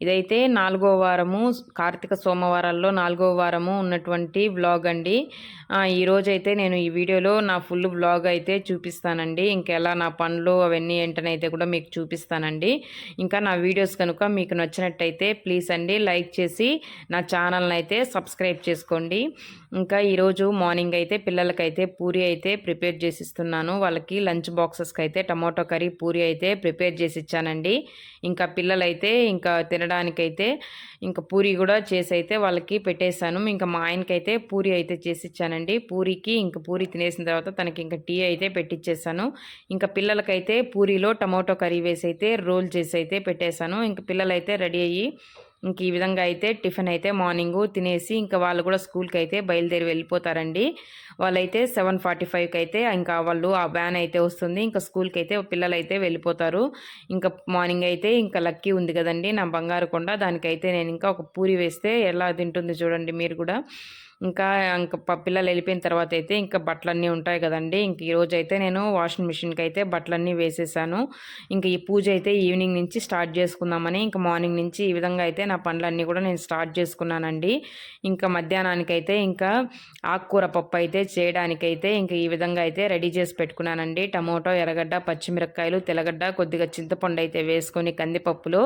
ఇదైతే నాలుగో వారము కార్తీక సోమవారాల్లో నాలుగో వారము ఉన్నటువంటి వ్లాగ్ అండి. ఈరోజైతే అయితే నేను ఈ వీడియోలో నా ఫుల్ వ్లాగ్ అయితే చూపిస్తానండి. ఇంకెలా నా పనులు అవన్నీ ఏంటనైతే కూడా మీకు చూపిస్తానండి. ఇంకా నా వీడియోస్ కనుక మీకు నచ్చినట్టయితే ప్లీజ్ అండి లైక్ చేసి నా ఛానల్ని అయితే సబ్స్క్రైబ్ చేసుకోండి. ఇంకా ఈరోజు మార్నింగ్ అయితే పిల్లలకైతే పూరి అయితే ప్రిపేర్ చేసి ఇస్తున్నాను వాళ్ళకి లంచ్ బాక్సెస్కి అయితే టమాటో కర్రీ పూరి అయితే ప్రిపేర్ చేసి ఇచ్చానండి ఇంకా పిల్లలైతే ఇంకా తినడానికైతే ఇంకా పూరి కూడా చేసి అయితే వాళ్ళకి పెట్టేశాను. ఇంకా మా ఆయనకైతే పూరి అయితే చేసి ఇచ్చానండి పూరికి ఇంకా పూరి తినేసిన తర్వాత తనకి ఇంకా టీ అయితే పెట్టిచ్చేసాను ఇంకా పిల్లలకైతే పూరిలో టమాటో కర్రీ వేసి అయితే రోల్ చేసి అయితే పెట్టేశాను. ఇంకా పిల్లలైతే రెడీ అయ్యి ఇంక ఈ విధంగా అయితే టిఫిన్ అయితే మార్నింగ్ తినేసి ఇంకా వాళ్ళు కూడా స్కూల్కి అయితే బయలుదేరి వెళ్ళిపోతారండి. వాళ్ళైతే సెవెన్ ఫార్టీ ఫైవ్కి అయితే ఇంకా వాళ్ళు ఆ వ్యాన్ అయితే వస్తుంది. ఇంకా స్కూల్కి అయితే పిల్లలు అయితే వెళ్ళిపోతారు. ఇంకా మార్నింగ్ అయితే ఇంకా లక్కీ ఉంది కదండి నా బంగారు కొండ. దానికైతే నేను ఇంకా ఒక పూరి వేస్తే ఎలా తింటుంది చూడండి మీరు కూడా. ఇంకా ఇంకా పిల్లలు వెళ్ళిపోయిన తర్వాత అయితే ఇంకా బట్టలన్నీ ఉంటాయి కదండి. ఇంక ఈరోజు అయితే నేను వాషింగ్ మిషన్కి అయితే బట్టలన్నీ వేసేసాను. ఇంకా ఈ పూజ అయితే ఈవినింగ్ నుంచి స్టార్ట్ చేసుకుందామని ఇంకా మార్నింగ్ నుంచి ఈ విధంగా అయితే నా పనులన్నీ కూడా నేను స్టార్ట్ చేసుకున్నానండి. ఇంకా మధ్యాహ్నానికి అయితే ఇంకా ఆకుకూర పప్పు అయితే చేయడానికైతే ఇంకా ఈ విధంగా అయితే రెడీ చేసి పెట్టుకున్నానండి. టమోటో ఎర్రగడ్డ పచ్చిమిరపకాయలు తెల్లగడ్డ కొద్దిగా చింతపండు అయితే వేసుకొని కందిపప్పులు.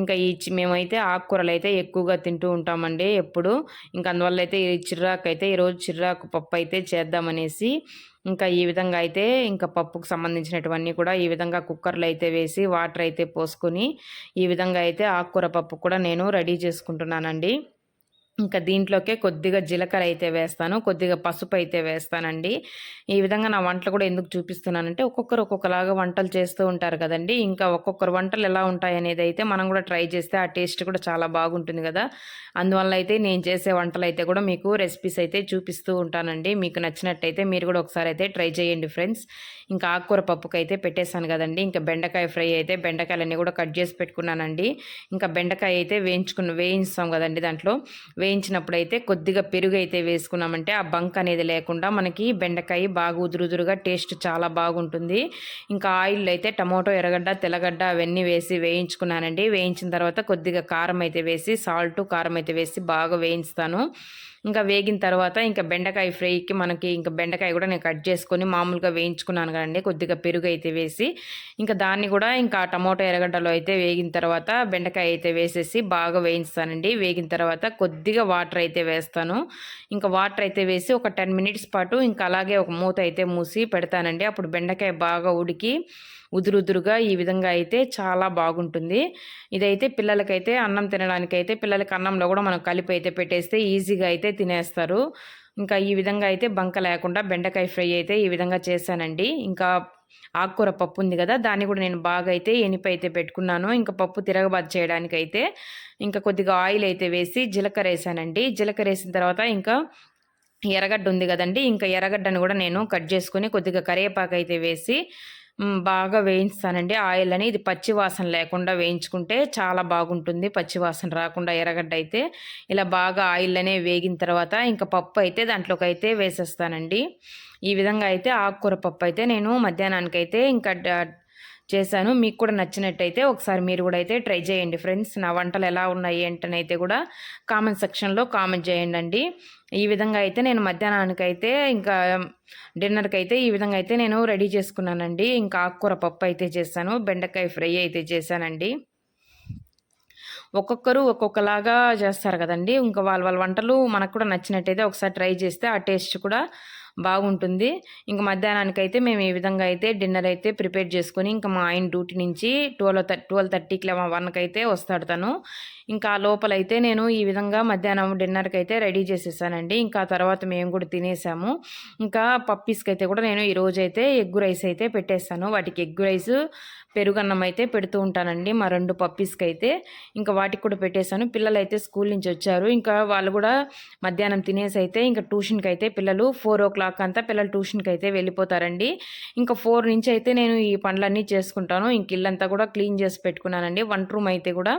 ఇంకా ఈ మేమైతే ఆకుకూరలు అయితే ఎక్కువగా తింటూ ఉంటామండి ఎప్పుడు. ఇంకా అందువల్ల అయితే చిర్రాకు అయితే ఈరోజు చిర్రాకు పప్పు అయితే చేద్దామనేసి ఇంకా ఈ విధంగా అయితే ఇంకా పప్పుకు సంబంధించినటువన్నీ కూడా ఈ విధంగా కుక్కర్లో అయితే వేసి వాటర్ అయితే పోసుకొని ఈ విధంగా అయితే ఆకుకూర పప్పు కూడా నేను రెడీ చేసుకుంటున్నానండి. ఇంకా దీంట్లోకే కొద్దిగా జీలకర్ర అయితే వేస్తాను కొద్దిగా పసుపు అయితే వేస్తానండి. ఈ విధంగా నా వంటలు కూడా ఎందుకు చూపిస్తున్నానంటే ఒక్కొక్కరు ఒక్కొక్కలాగా వంటలు చేస్తూ ఉంటారు కదండి. ఇంకా ఒక్కొక్కరు వంటలు ఎలా ఉంటాయి అనేది అయితే మనం కూడా ట్రై చేస్తే ఆ టేస్ట్ కూడా చాలా బాగుంటుంది కదా. అందువల్ల అయితే నేను చేసే వంటలు అయితే కూడా మీకు రెసిపీస్ అయితే చూపిస్తూ ఉంటానండి. మీకు నచ్చినట్టయితే మీరు కూడా ఒకసారి అయితే ట్రై చేయండి ఫ్రెండ్స్. ఇంకా ఆకుకూర పప్పుకి అయితే పెట్టేశాను కదండి. ఇంకా బెండకాయ ఫ్రై అయితే బెండకాయలన్నీ కూడా కట్ చేసి పెట్టుకున్నానండి. ఇంకా బెండకాయ అయితే వేయించుకుని వేయించాం కదండి దాంట్లో. వే వేయించినప్పుడు అయితే కొద్దిగా పెరుగు అయితే వేసుకున్నామంటే ఆ బంక్ అనేది లేకుండా మనకి బెండకాయ బాగా ఉదురుదురుగా టేస్ట్ చాలా బాగుంటుంది. ఇంకా ఆయిల్ అయితే టమోటో ఎర్రగడ్డ తెల్లగడ్డ అవన్నీ వేసి వేయించుకున్నానండి. వేయించిన తర్వాత కొద్దిగా కారం అయితే వేసి సాల్ట్ కారం అయితే వేసి బాగా వేయించుతాను. ఇంకా వేగిన తర్వాత ఇంకా బెండకాయ ఫ్రైకి మనకి ఇంకా బెండకాయ కూడా నేను కట్ చేసుకొని మామూలుగా వేయించుకున్నాను కదండి. కొద్దిగా పెరుగు అయితే వేసి ఇంకా దాన్ని కూడా ఇంకా టమోటా ఎర్రగడ్డలో అయితే వేగిన తర్వాత బెండకాయ అయితే వేసేసి బాగా వేయిస్తానండి. వేగిన తర్వాత కొద్దిగా వాటర్ అయితే వేస్తాను. ఇంకా వాటర్ అయితే వేసి ఒక టెన్ మినిట్స్ పాటు ఇంకా అలాగే ఒక మూత అయితే మూసి పెడతానండి. అప్పుడు బెండకాయ బాగా ఉడికి ఉదురుదురుగా ఈ విధంగా అయితే చాలా బాగుంటుంది. ఇదైతే పిల్లలకైతే అన్నం తినడానికైతే పిల్లలకి అన్నంలో కూడా మనం కలిపి అయితే పెట్టేస్తే ఈజీగా అయితే తినేస్తారు. ఇంకా ఈ విధంగా అయితే బంక లేకుండా బెండకాయ ఫ్రై అయితే ఈ విధంగా చేశానండి. ఇంకా ఆకుకూర పప్పు ఉంది కదా దాన్ని కూడా నేను బాగా అయితే ఎనిపి అయితే పెట్టుకున్నాను. ఇంకా పప్పు తిరగబాదు చేయడానికి అయితే ఇంకా కొద్దిగా ఆయిల్ అయితే వేసి జీలకర్ర వేసానండి. జీలకర్ర వేసిన తర్వాత ఇంకా ఎర్రగడ్డ ఉంది కదండి ఇంకా ఎర్రగడ్డను కూడా నేను కట్ చేసుకొని కొద్దిగా కరివేపాకు అయితే వేసి బాగా వేయిస్తానండి ఆయిల్ అని ఇది పచ్చి వాసన లేకుండా వేయించుకుంటే చాలా బాగుంటుంది. పచ్చి వాసన రాకుండా ఎర్రగడ్డ అయితే ఇలా బాగా ఆయిల్ అనే వేగిన తర్వాత ఇంకా పప్పు అయితే దాంట్లోకి అయితే వేసేస్తానండి. ఈ విధంగా అయితే ఆకుకూర పప్పు అయితే నేను మధ్యాహ్నానికి అయితే ఇంకా చేశాను. మీకు కూడా నచ్చినట్టయితే ఒకసారి మీరు కూడా అయితే ట్రై చేయండి ఫ్రెండ్స్. నా వంటలు ఎలా ఉన్నాయి ఏంటనైతే కూడా కామెంట్ సెక్షన్లో కామెంట్ చేయండి అండి ఈ విధంగా అయితే నేను మధ్యాహ్నానికి అయితే ఇంకా డిన్నర్కి అయితే ఈ విధంగా అయితే నేను రెడీ చేసుకున్నానండి. ఇంకా ఆకుకూర పప్పు అయితే చేశాను. బెండకాయ ఫ్రై అయితే చేశానండి. ఒక్కొక్కరు ఒక్కొక్కలాగా చేస్తారు కదండి. ఇంకా వాళ్ళ వాళ్ళ వంటలు మనకు కూడా నచ్చినట్టయితే ఒకసారి ట్రై చేస్తే ఆ టేస్ట్ కూడా బాగుంటుంది. ఇంకా మధ్యాహ్నానికి అయితే మేము ఈ విధంగా అయితే డిన్నర్ అయితే ప్రిపేర్ చేసుకొని ఇంకా మా ఆయన డ్యూటీ నుంచి ట్వెల్వ్ థర్టీ ట్వెల్వ్ థర్టీకి వన్కి అయితే వస్తాడు తను. ఇంకా లోపలైతే నేను ఈ విధంగా మధ్యాహ్నం డిన్నర్కి అయితే రెడీ చేసేసానండి. ఇంకా తర్వాత మేము కూడా తినేసాము. ఇంకా పప్పీస్కి అయితే కూడా నేను ఈరోజైతే అయితే ఎగ్గు రైస్ అయితే పెట్టేస్తాను. వాటికి ఎగ్గు రైస్ పెరుగన్నం అయితే పెడుతూ ఉంటానండి. మా రెండు పప్పీస్కి అయితే ఇంకా వాటికి కూడా పెట్టేశాను పిల్లలు అయితే స్కూల్ నుంచి వచ్చారు. ఇంకా వాళ్ళు కూడా మధ్యాహ్నం తినేసి అయితే ఇంకా ట్యూషన్కి అయితే పిల్లలు ఫోర్ ఓ క్లాక్ అంతా పిల్లలు ట్యూషన్కి అయితే వెళ్ళిపోతారండి. ఇంకా ఫోర్ నుంచి అయితే నేను ఈ పనులన్నీ చేసుకుంటాను. ఇంక ఇల్లంతా కూడా క్లీన్ చేసి పెట్టుకున్నానండి. వంట రూమ్ అయితే కూడా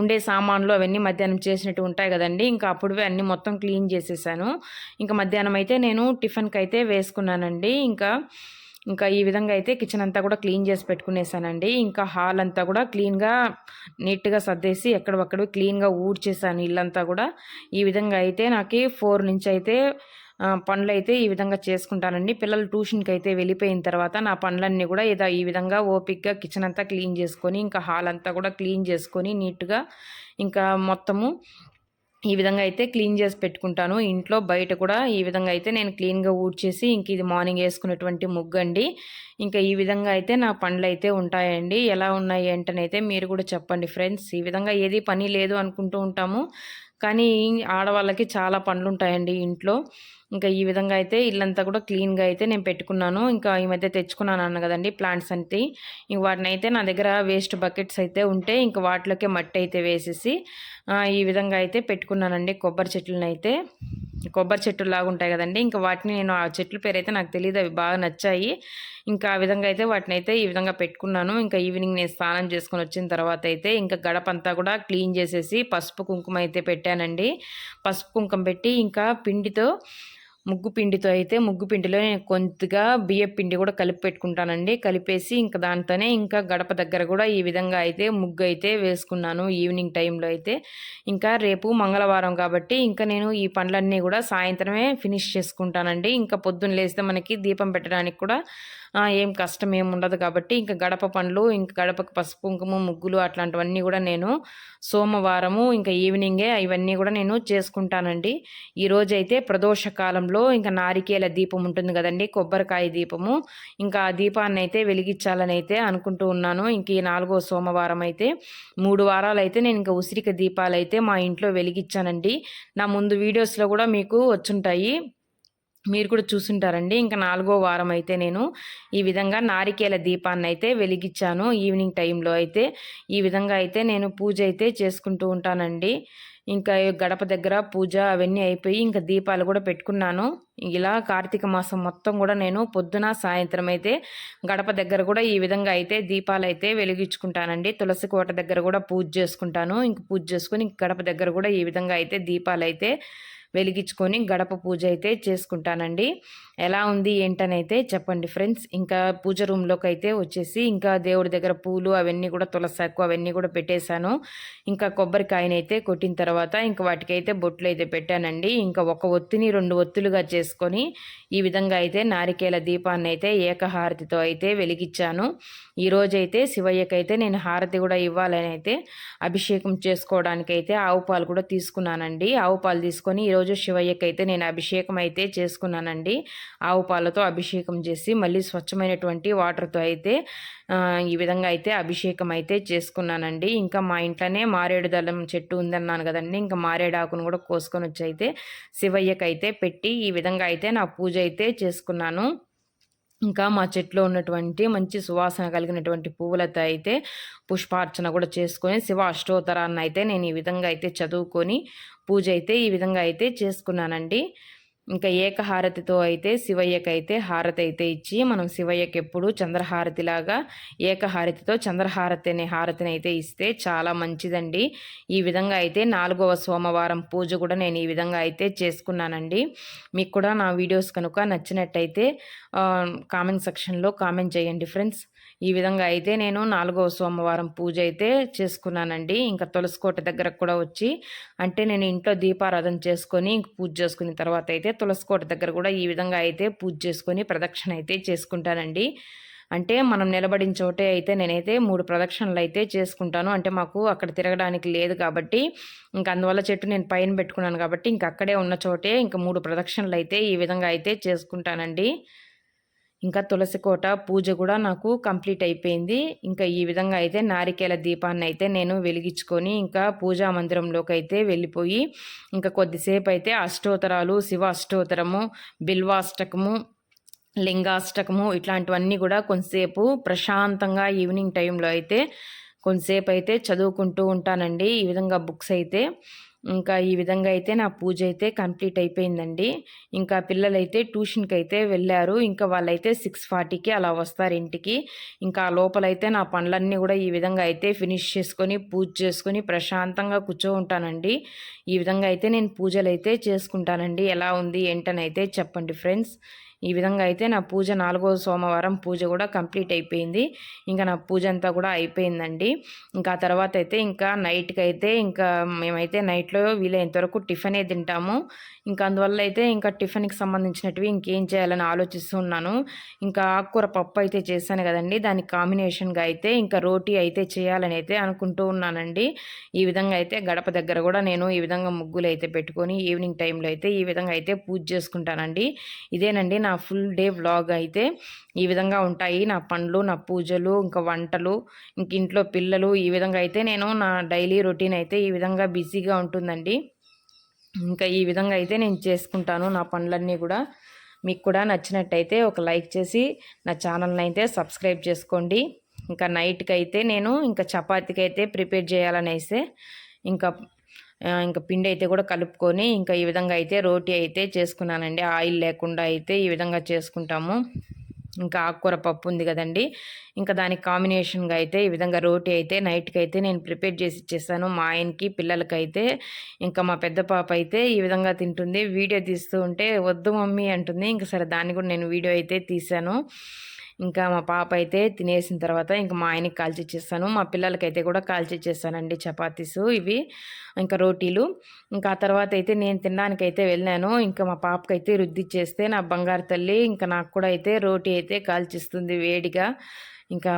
ఉండే సామాన్లు అవన్నీ మధ్యాహ్నం చేసినట్టు ఉంటాయి కదండి. ఇంకా అప్పుడువే అన్నీ మొత్తం క్లీన్ చేసేసాను. ఇంకా మధ్యాహ్నం అయితే నేను టిఫిన్కి అయితే వేసుకున్నానండి. ఇంకా ఇంకా ఈ విధంగా అయితే కిచెన్ అంతా కూడా క్లీన్ చేసి పెట్టుకునేసానండి. ఇంకా హాల్ అంతా కూడా క్లీన్గా నీట్గా సర్దేసి ఎక్కడొక్కడ క్లీన్గా ఊడ్చేసాను ఇల్లంతా కూడా. ఈ విధంగా అయితే నాకు ఫోర్ నుంచి అయితే పనులు అయితే ఈ విధంగా చేసుకుంటానండి. పిల్లలు ట్యూషన్కి అయితే వెళ్ళిపోయిన తర్వాత నా పనులన్నీ కూడా ఏదో ఈ విధంగా ఓపిక్గా కిచెన్ అంతా క్లీన్ చేసుకొని ఇంకా హాల్ అంతా కూడా క్లీన్ చేసుకొని నీట్గా ఇంకా మొత్తము ఈ విధంగా అయితే క్లీన్ చేసి పెట్టుకుంటాను. ఇంట్లో బయట కూడా ఈ విధంగా అయితే నేను క్లీన్గా ఊడ్చేసి ఇంక ఇది మార్నింగ్ వేసుకున్నటువంటి ముగ్గు అండి ఇంకా ఈ విధంగా అయితే నా పండ్లు అయితే ఉంటాయండి. ఎలా ఉన్నాయి ఏంటనైతే మీరు కూడా చెప్పండి ఫ్రెండ్స్. ఈ విధంగా ఏది పని లేదు అనుకుంటూ ఉంటాము. కానీ ఆడవాళ్ళకి చాలా పనులు ఉంటాయండి ఇంట్లో. ఇంకా ఈ విధంగా అయితే ఇల్లంతా కూడా క్లీన్గా అయితే నేను పెట్టుకున్నాను. ఇంకా ఈ మధ్య తెచ్చుకున్నాను అన్న కదండి ప్లాంట్స్ అంటే. ఇంక వాటిని అయితే నా దగ్గర వేస్ట్ బకెట్స్ అయితే ఉంటే ఇంకా వాటిలోకే మట్టి అయితే వేసేసి ఈ విధంగా అయితే పెట్టుకున్నానండి కొబ్బరి చెట్లను అయితే. కొబ్బరి చెట్లు లాగా ఉంటాయి కదండి ఇంకా వాటిని నేను ఆ చెట్ల పేరు అయితే నాకు తెలియదు అవి బాగా నచ్చాయి. ఇంకా ఆ విధంగా అయితే వాటిని అయితే ఈ విధంగా పెట్టుకున్నాను. ఇంకా ఈవినింగ్ నేను స్నానం చేసుకొని వచ్చిన తర్వాత అయితే ఇంకా గడప అంతా కూడా క్లీన్ చేసేసి పసుపు కుంకుమ అయితే పెట్టానండి. పసుపు కుంకుమ పెట్టి ఇంకా పిండితో ముగ్గు పిండితో అయితే ముగ్గు పిండిలో నేను కొద్దిగా బియ్య పిండి కూడా కలిపి పెట్టుకుంటానండి. కలిపేసి ఇంకా దాంతోనే ఇంకా గడప దగ్గర కూడా ఈ విధంగా అయితే ముగ్గు అయితే వేసుకున్నాను ఈవినింగ్ టైంలో అయితే. ఇంకా రేపు మంగళవారం కాబట్టి ఇంకా నేను ఈ పనులన్నీ కూడా సాయంత్రమే ఫినిష్ చేసుకుంటానండి. ఇంకా పొద్దున్న లేస్తే మనకి దీపం పెట్టడానికి కూడా ఏం కష్టం ఏమి ఉండదు కాబట్టి ఇంకా గడప పండ్లు ఇంకా గడపకు పసుపు కుంకుమ ముగ్గులు అట్లాంటివన్నీ కూడా నేను సోమవారము ఇంకా ఈవినింగే ఇవన్నీ కూడా నేను చేసుకుంటానండి. ఈరోజైతే ప్రదోష కాలంలో ఇంకా నారికేల దీపం ఉంటుంది కదండి కొబ్బరికాయ దీపము. ఇంకా ఆ దీపాన్ని అయితే వెలిగించాలని అయితే అనుకుంటూ ఉన్నాను. ఇంక ఈ నాలుగో సోమవారం అయితే మూడు వారాలు అయితే నేను ఇంకా ఉసిరిక దీపాలు అయితే మా ఇంట్లో వెలిగించానండి. నా ముందు వీడియోస్లో కూడా మీకు వచ్చుంటాయి. మీరు కూడా చూసుంటారండి. ఇంకా నాలుగో వారం అయితే నేను ఈ విధంగా నారికేల దీపాన్ని అయితే వెలిగించాను ఈవినింగ్ టైంలో అయితే. ఈ విధంగా అయితే నేను పూజ అయితే చేసుకుంటూ ఉంటానండి. ఇంకా గడప దగ్గర పూజ అవన్నీ అయిపోయి ఇంకా దీపాలు కూడా పెట్టుకున్నాను. ఇలా కార్తీక మాసం మొత్తం కూడా నేను పొద్దున సాయంత్రం అయితే గడప దగ్గర కూడా ఈ విధంగా అయితే దీపాలు అయితే వెలిగించుకుంటానండి. తులసి కోట దగ్గర కూడా పూజ చేసుకుంటాను. ఇంక పూజ చేసుకుని గడప దగ్గర కూడా ఈ విధంగా అయితే దీపాలు అయితే వెలిగించుకొని గడప పూజ అయితే చేసుకుంటానండి. ఎలా ఉంది ఏంటనైతే చెప్పండి ఫ్రెండ్స్. ఇంకా పూజ రూమ్లోకి అయితే వచ్చేసి ఇంకా దేవుడి దగ్గర పూలు అవన్నీ కూడా తులసాకు అవన్నీ కూడా పెట్టేశాను. ఇంకా కొబ్బరికాయనైతే కొట్టిన తర్వాత ఇంకా వాటికైతే బొట్లు అయితే పెట్టానండి. ఇంకా ఒక ఒత్తిని రెండు ఒత్తులుగా చేసుకొని ఈ విధంగా అయితే నారికేల దీపాన్ని అయితే ఏకహారతితో అయితే వెలిగించాను. ఈరోజైతే శివయ్యకైతే నేను హారతి కూడా ఇవ్వాలని అయితే అభిషేకం చేసుకోవడానికైతే ఆవు పాలు కూడా తీసుకున్నానండి. ఆవు పాలు తీసుకొని ఈరోజు శివయ్యకైతే నేను అభిషేకం అయితే చేసుకున్నానండి. ఆవు పాలతో అభిషేకం చేసి మళ్ళీ స్వచ్ఛమైనటువంటి వాటర్తో అయితే ఈ విధంగా అయితే అభిషేకం అయితే చేసుకున్నానండి. ఇంకా మా ఇంట్లోనే మారేడు దళం చెట్టు ఉందన్నాను కదండి. ఇంకా మారేడు ఆకును కూడా కోసుకొని వచ్చి అయితే శివయ్యకైతే పెట్టి ఈ విధంగా అయితే నా పూజ అయితే చేసుకున్నాను. ఇంకా మా చెట్లో ఉన్నటువంటి మంచి సువాసన కలిగినటువంటి పువ్వులతో అయితే పుష్పార్చన కూడా చేసుకొని శివ అష్టోత్తరాన్ని అయితే నేను ఈ విధంగా అయితే చదువుకొని పూజ అయితే ఈ విధంగా అయితే చేసుకున్నానండి. ఇంకా ఏకహారతితో అయితే శివయ్యకి అయితే హారతి అయితే ఇచ్చి మనం శివయ్యకి ఎప్పుడు చంద్రహారతిలాగా ఏకహారతితో చంద్రహారతి అనే హారతిని అయితే ఇస్తే చాలా మంచిదండి. ఈ విధంగా అయితే నాలుగవ సోమవారం పూజ కూడా నేను ఈ విధంగా అయితే చేసుకున్నానండి. మీకు కూడా నా వీడియోస్ కనుక నచ్చినట్టయితే కామెంట్ సెక్షన్లో కామెంట్ చేయండి ఫ్రెండ్స్. ఈ విధంగా అయితే నేను నాలుగవ సోమవారం పూజ అయితే చేసుకున్నానండి. ఇంకా తులసికోట దగ్గర కూడా వచ్చి అంటే నేను ఇంట్లో దీపారాధన చేసుకొని ఇంక పూజ చేసుకున్న తర్వాత అయితే తులసికోట దగ్గర కూడా ఈ విధంగా అయితే పూజ చేసుకొని ప్రదక్షిణ అయితే చేసుకుంటానండి. అంటే మనం నిలబడిన చోటే అయితే నేనైతే మూడు ప్రదక్షిణలు అయితే చేసుకుంటాను. అంటే మాకు అక్కడ తిరగడానికి లేదు కాబట్టి ఇంకా అందువల్ల చెట్టు నేను పైన పెట్టుకున్నాను కాబట్టి ఇంక అక్కడే ఉన్న చోటే ఇంకా మూడు ప్రదక్షిణలు అయితే ఈ విధంగా అయితే చేసుకుంటానండి. ఇంకా తులసి కోట పూజ కూడా నాకు కంప్లీట్ అయిపోయింది. ఇంకా ఈ విధంగా అయితే నారికేల దీపాన్ని అయితే నేను వెలిగించుకొని ఇంకా పూజా మందిరంలోకి అయితే వెళ్ళిపోయి ఇంకా కొద్దిసేపు అయితే అష్టోత్తరాలు శివ అష్టోత్తరము బిల్వాష్టకము లింగాష్టకము ఇట్లాంటివన్నీ కూడా కొంతసేపు ప్రశాంతంగా ఈవినింగ్ టైంలో అయితే కొంతసేపు అయితే చదువుకుంటూ ఉంటానండి. ఈ విధంగా బుక్స్ అయితే ఇంకా ఈ విధంగా అయితే నా పూజ అయితే కంప్లీట్ అయిపోయిందండి. ఇంకా పిల్లలైతే ట్యూషన్కి అయితే వెళ్ళారు. ఇంకా వాళ్ళైతే సిక్స్ ఫార్టీకి అలా వస్తారు ఇంటికి. ఇంకా లోపలైతే నా పనులన్నీ కూడా ఈ విధంగా అయితే ఫినిష్ చేసుకొని పూజ చేసుకొని ప్రశాంతంగా కూర్చో ఉంటానండి ఈ విధంగా అయితే నేను పూజలు అయితే చేసుకుంటానండి. ఎలా ఉంది ఏంటనైతే చెప్పండి ఫ్రెండ్స్. ఈ విధంగా అయితే నా పూజ నాలుగో సోమవారం పూజ కూడా కంప్లీట్ అయిపోయింది. ఇంకా నా పూజ అంతా కూడా అయిపోయిందండి. ఇంకా తర్వాత అయితే ఇంకా నైట్కి అయితే ఇంకా మేమైతే నైట్లో వీలైనంత వరకు టిఫినే తింటాము. ఇంకా అందువల్ల అయితే ఇంకా టిఫిన్కి సంబంధించినవి ఇంకేం చేయాలని ఆలోచిస్తూ ఉన్నాను. ఇంకా ఆకుకూర పప్పు అయితే చేశాను కదండి. దానికి కాంబినేషన్గా అయితే ఇంకా రోటీ అయితే చేయాలని అయితే అనుకుంటూ ఉన్నానండి. ఈ విధంగా అయితే గడప దగ్గర కూడా నేను ఈ విధంగా ముగ్గులు అయితే పెట్టుకొని ఈవినింగ్ టైంలో అయితే ఈ విధంగా అయితే పూజ చేసుకుంటానండి. ఇదేనండి నా నా ఫుల్ డే వ్లాగ్ అయితే ఈ విధంగా ఉంటాయి. నా పండ్లు నా పూజలు ఇంకా వంటలు ఇంక ఇంట్లో పిల్లలు ఈ విధంగా అయితే నేను నా డైలీ రొటీన్ అయితే ఈ విధంగా బిజీగా ఉంటుందండి. ఇంకా ఈ విధంగా అయితే నేను చేసుకుంటాను నా పనులన్నీ కూడా. మీకు కూడా నచ్చినట్టయితే ఒక లైక్ చేసి నా ఛానల్ని అయితే సబ్స్క్రైబ్ చేసుకోండి. ఇంకా నైట్కి అయితే నేను ఇంకా చపాతీకి అయితే ప్రిపేర్ చేయాలనేసి ఇంకా ఇంకా పిండి అయితే కూడా కలుపుకొని ఇంకా ఈ విధంగా అయితే రోటీ అయితే చేసుకున్నానండి. ఆయిల్ లేకుండా అయితే ఈ విధంగా చేసుకుంటాము. ఇంకా ఆకుకూర పప్పు ఉంది కదండి. ఇంకా దానికి కాంబినేషన్గా అయితే ఈ విధంగా రోటీ అయితే నైట్కి అయితే నేను ప్రిపేర్ చేసి ఇచ్చేసాను. మా ఆయనకి పిల్లలకైతే ఇంకా మా పెద్ద పాప అయితే ఈ విధంగా తింటుంది. వీడియో తీస్తూ ఉంటే వద్దు మమ్మీ అంటుంది. ఇంకా సరే దాన్ని కూడా నేను వీడియో అయితే తీశాను. ఇంకా మా పాప అయితే తినేసిన తర్వాత ఇంకా మా ఆయనకి కాల్చి ఇచ్చేస్తాను మా పిల్లలకైతే కూడా కాల్చి ఇచ్చేస్తానండి చపాతీసు ఇవి ఇంకా రోటీలు. ఇంకా ఆ తర్వాత అయితే నేను తినడానికైతే వెళ్ళాను. ఇంకా మా పాపకైతే రుద్ది చేస్తే నా బంగారు తల్లి ఇంకా నాకు కూడా అయితే రోటీ అయితే కాల్చిస్తుంది వేడిగా. ఇంకా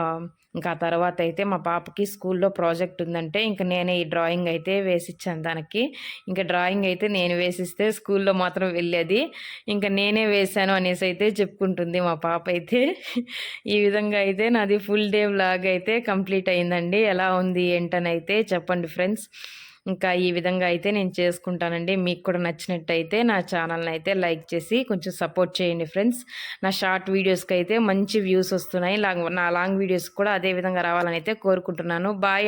ఇంకా తర్వాత అయితే మా పాపకి స్కూల్లో ప్రాజెక్ట్ ఉందంటే ఇంకా నేనే ఈ డ్రాయింగ్ అయితే వేసిచ్చాను దానికి. ఇంకా డ్రాయింగ్ అయితే నేను వేసిస్తే స్కూల్లో మాత్రం వెళ్ళేది. ఇంకా నేనే వేశాను అనేసి అయితే చెప్పుకుంటుంది మా పాప అయితే. ఈ విధంగా అయితే నాది ఫుల్ డే వ్లాగ్ అయితే కంప్లీట్ అయిందండి. ఎలా ఉంది ఏంటని అయితే చెప్పండి ఫ్రెండ్స్. ఇంకా ఈ విధంగా అయితే నేను చేసుకుంటానండి. మీకు కూడా నచ్చినట్టయితే నా ఛానల్ని అయితే లైక్ చేసి కొంచెం సపోర్ట్ చేయండి ఫ్రెండ్స్. నా షార్ట్ వీడియోస్కి అయితే మంచి వ్యూస్ వస్తున్నాయి. నా లాంగ్ వీడియోస్ కూడా అదే విధంగా రావాలని అయితే కోరుకుంటున్నాను. బాయ్.